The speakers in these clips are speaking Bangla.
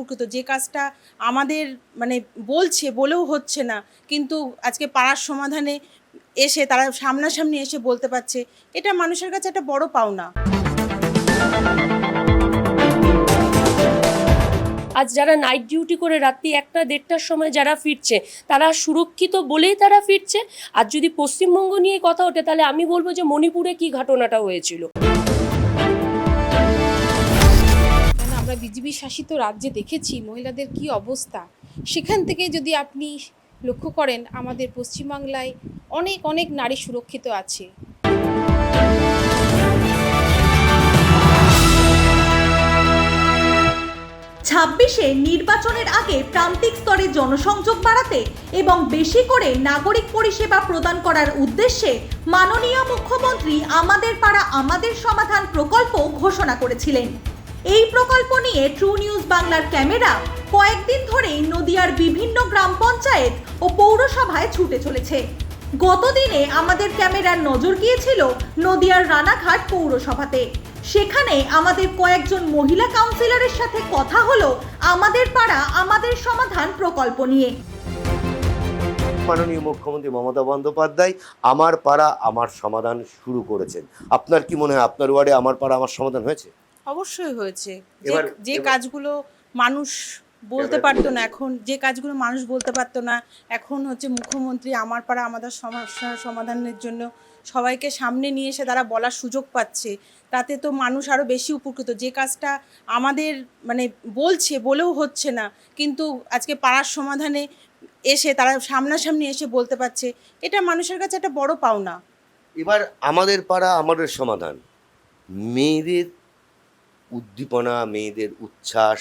উপকৃত, যে কাজটা আমাদের মানে বলছে বলেও হচ্ছে না, কিন্তু আজকে পাড়ার সমাধানে এসে তারা সামনাসামনি এসে বলতে পারছে, এটা মানুষের কাছে একটা বড় পাওনা। আজ যারা নাইট ডিউটি করে রাত্রি একটা দেড়টার সময় যারা ফিরছে, তারা সুরক্ষিত বলেই তারা ফিরছে। আর যদি পশ্চিমবঙ্গ নিয়ে কথা ওঠে, তাহলে আমি বলব যে মণিপুরে কি ঘটনাটা হয়েছিল। আমরা বিজেপি শাসিত রাজ্যে দেখেছি মহিলাদের কি অবস্থা, সেখান থেকে যদি আপনি লক্ষ্য করেন, আমাদের পশ্চিমবাংলায় অনেক অনেক নারী সুরক্ষিত আছে। ছাব্বিশে নির্বাচনের আগে প্রান্তিক স্তরে জনসংযোগ বাড়াতে এবং বেশি করে নাগরিক পরিষেবা প্রদান করার উদ্দেশ্যে মাননীয় মুখ্যমন্ত্রী আমাদের পাড়া, আমাদের সমাধান প্রকল্প ঘোষণা করেছিলেন। এই প্রকল্প নিয়ে ট্রু নিউজ বাংলার ক্যামেরা কয়েকদিন ধরেই নদিয়ার বিভিন্ন গ্রাম পঞ্চায়েত ও পৌরসভায় ছুটে চলেছে। গতদিনে আমাদের ক্যামেরার নজর গিয়েছিল নদিয়ার রানাঘাট পৌরসভাতে। সেখানে আমাদের কয়েকজন মহিলা কাউন্সিলরের সাথে কথা হলো আমাদের পাড়া, আমাদের সমাধান প্রকল্প নিয়ে। মাননীয় মুখ্যমন্ত্রী মমতা বন্দ্যোপাধ্যায়, আমার পাড়া, আমার সমাধান শুরু করেছেন। আপনার কি মনে হয়, আপনার ওয়ার্ডে আমার পাড়া, আমার সমাধান হয়েছে? অবশ্যই হয়েছে। যে- কাজগুলো মানুষ বলতে পারতো না এখন যে কাজগুলো মানুষ বলতে পারতো না এখন হচ্ছে মুখ্যমন্ত্রী আমার পাড়া আমাদের সমস্যা সমাধানের জন্য সবাইকে সামনে নিয়ে এসে তারা বলার সুযোগ পাচ্ছে। তাতে তো মানুষ আরও বেশি উপকৃত। যে কাজটা আমাদের মানে বলছে বলেও হচ্ছে না কিন্তু আজকে পাড়ার সমাধানে এসে তারা সামনাসামনি এসে বলতে পারছে এটা মানুষের কাছে একটা বড় পাওনা। এবার আমাদের পাড়া আমাদের সমাধান। মেয়েদের উদ্দীপনা, মেয়েদের উচ্ছ্বাস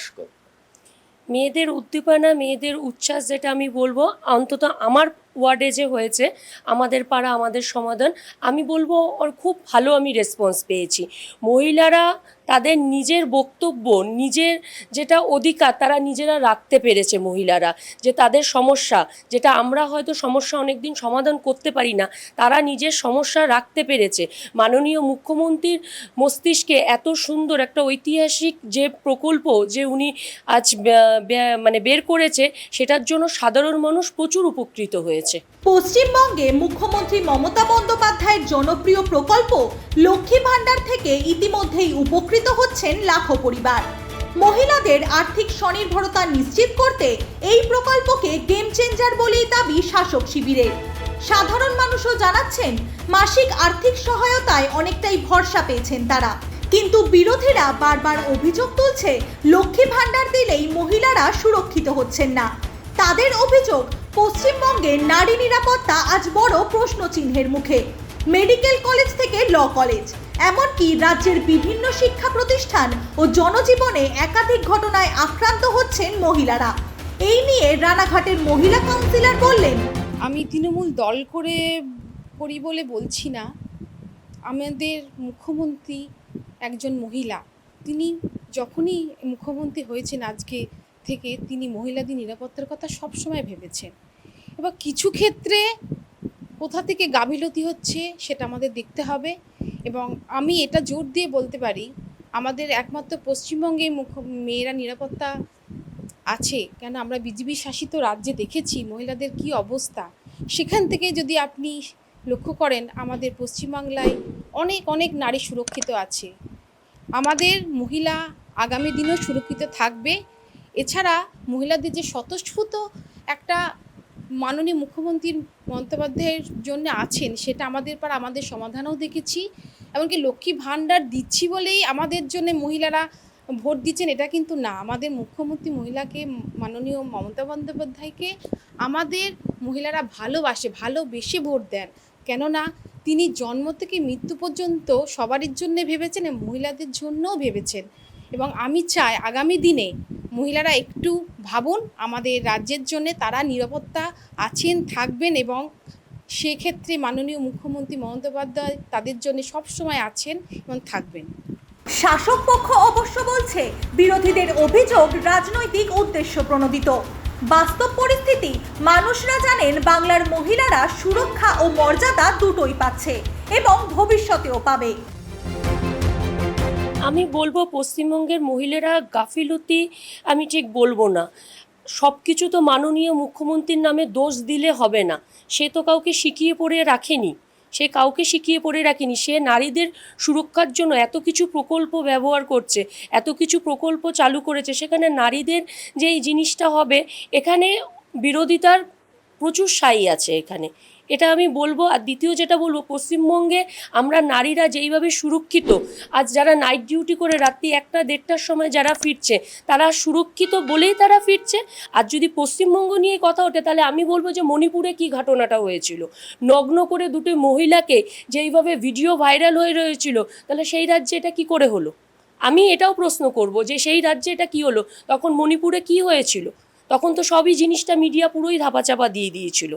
মেয়েদের উদ্দীপনা, মেয়েদের উচ্ছ্বাস যেটা আমি বলব, অন্তত আমার ওয়ার্ডে যে হয়েছে, আমাদের পাড়া, আমাদের সমাধান, আমি বলব ওর খুব ভালো আমি রেসপন্স পেয়েছি। মহিলারা তাদের নিজের বক্তব্য, নিজের যেটা অধিকার তারা নিজেরা রাখতে পেরেছে মহিলারা, যে তাদের সমস্যা, যেটা আমরা হয়তো সমস্যা অনেক দিন সমাধান করতে পারি না, তারা নিজের সমস্যা রাখতে পেরেছে। মাননীয় মুখ্যমন্ত্রীর মস্তিষ্কে এত সুন্দর একটা ঐতিহাসিক যে প্রকল্প যে উনি আজ মানে বের করেছে, সেটার জন্য সাধারণ মানুষ প্রচুর উপকৃত হয়েছে। পশ্চিমবঙ্গে মুখ্যমন্ত্রী মমতা বন্দ্যোপাধ্যায়ের জনপ্রিয় প্রকল্প লক্ষ্মী ভাণ্ডার থেকে ইতিমধ্যেই উপকৃত হচ্ছেন লাখো পরিবার। মহিলাদের আর্থিক স্বনির্ভরতা নিশ্চিত করতে এই প্রকল্পকে গেম চেঞ্জার বলেই দাবি শাসক শিবিরের সাধারণ মানুষও জানাচ্ছেন, মাসিক আর্থিক সহায়তায় অনেকটাই ভরসা পেয়েছেন তারা। কিন্তু বিরোধীরা বারবার অভিযোগ তুলছে, লক্ষ্মী ভাণ্ডার দিলেই মহিলারা সুরক্ষিত হচ্ছেন না। তাদের অভিযোগ, পশ্চিমবঙ্গে নারী নিরাপত্তা আজ বড় প্রশ্ন চিহ্নের মুখে। মেডিকেল কলেজ থেকে ল কলেজ। এমনকি রাজ্যের বিভিন্ন শিক্ষা প্রতিষ্ঠান ও জনজীবনে একাধিক ঘটনায় আক্রান্ত হচ্ছেন মহিলারা। এই নিয়ে রানাঘাটের মহিলা কাউন্সিলর বললেন, আমি তৃণমূল দল করে করি বলে বলছি না। আমাদের মুখ্যমন্ত্রী একজন মহিলা, তিনি যখনই মুখ্যমন্ত্রী হয়েছেন আজকে থেকে, তিনি মহিলাদের নিরাপত্তার কথা সবসময় ভেবেছেন। এবার কিছু ক্ষেত্রে কোথা থেকে গাফিলতি হচ্ছে সেটা আমাদের দেখতে হবে। এবং আমি এটা জোর দিয়ে বলতে পারি, আমাদের একমাত্র পশ্চিমবঙ্গে মুখ্য মেয়েরা নিরাপত্তা আছে। কেন আমরা বিজেপি শাসিত রাজ্যে দেখেছি, মহিলাদের কি অবস্থা? সেখান থেকে যদি আপনি লক্ষ্য করেন, আমাদের পশ্চিমবাংলায় অনেক অনেক নারী সুরক্ষিত আছে। আমাদের মহিলা আগামী দিনেও সুরক্ষিত থাকবে। এছাড়া মহিলাদের যে স্বতঃস্ফূর্ত একটা মাননীয় মুখ্যমন্ত্রীর বন্দ্যোপাধ্যায়ের জন্য আছেন, সেটা আমাদের পার আমাদের সমাধানও দেখেছি। এমনকি লক্ষ্মী ভাণ্ডার দিচ্ছি বলেই আমাদের জন্য মহিলারা ভোট দিচ্ছেন, এটা কিন্তু না। আমাদের মুখ্যমন্ত্রী মহিলাকে, মাননীয় মমতা বন্দ্যোপাধ্যায়কে আমাদের মহিলারা ভালোবাসে, ভালোবেসে ভোট দেন। কেননা তিনি জন্ম থেকে মৃত্যু পর্যন্ত সবারই জন্য ভেবেছেন মহিলাদের জন্যও ভেবেছেন। এবং আমি চাই আগামী দিনে মহিলারা একটু ভাবুন, আমাদের রাজ্যের জন্য তারা নিরাপত্তা আছেন, থাকবেন এবং সেক্ষেত্রে মাননীয় মুখ্যমন্ত্রী মমতা বন্দ্যোপাধ্যায় তাদের জন্য সবসময় আছেন এবং থাকবেন। শাসক পক্ষ অবশ্য বলছে, বিরোধীদের অভিযোগ রাজনৈতিক উদ্দেশ্য প্রণোদিত। বাস্তব পরিস্থিতি, মানুষরা জানেন বাংলার মহিলারা সুরক্ষা ও মর্যাদা দুটোই পাচ্ছে এবং ভবিষ্যতেও পাবে। আমি বলব পশ্চিমবঙ্গের মহিলারা গাফিলতি আমি ঠিক বলব না। সব কিছু তো মাননীয় মুখ্যমন্ত্রীর নামে দোষ দিলে হবে না। সে তো কাউকে শিখিয়ে পড়ে রাখেনি। সে কাউকে শিখিয়ে পড়ে রাখেনি। সে নারীদের সুরক্ষার জন্য এত কিছু প্রকল্প ব্যবহার করছে, এত কিছু প্রকল্প চালু করেছে। সেখানে নারীদের যে এই জিনিসটা হবে, এখানে বিরোধিতার প্রচুর সাই আছে এখানে। এটা আমি বলব, আর দ্বিতীয় যেটা বলব, পশ্চিমবঙ্গে আমরা নারীরা যেইভাবে সুরক্ষিত, আজ যারা নাইট ডিউটি করে রাত্রি একটা দেড়টার সময় যারা ফিরছে, তারা সুরক্ষিত বলেই তারা ফিরছে। আর যদি পশ্চিমবঙ্গ নিয়ে কথা ওঠে, তাহলে আমি বলব যে মণিপুরে কি ঘটনাটা হয়েছিল? নগ্ন করে দুটি মহিলাকে যেইভাবে ভিডিও ভাইরাল হয়ে রয়েছিল, তাহলে সেই রাজ্যে এটা কি করে হলো? আমি এটাও প্রশ্ন করব যে সেই রাজ্যে এটা কি হলো? তখন মণিপুরে কি হয়েছিল? তখন তো সবই জিনিসটা মিডিয়া পুরোই ধাপাচাপা দিয়ে দিয়েছিল।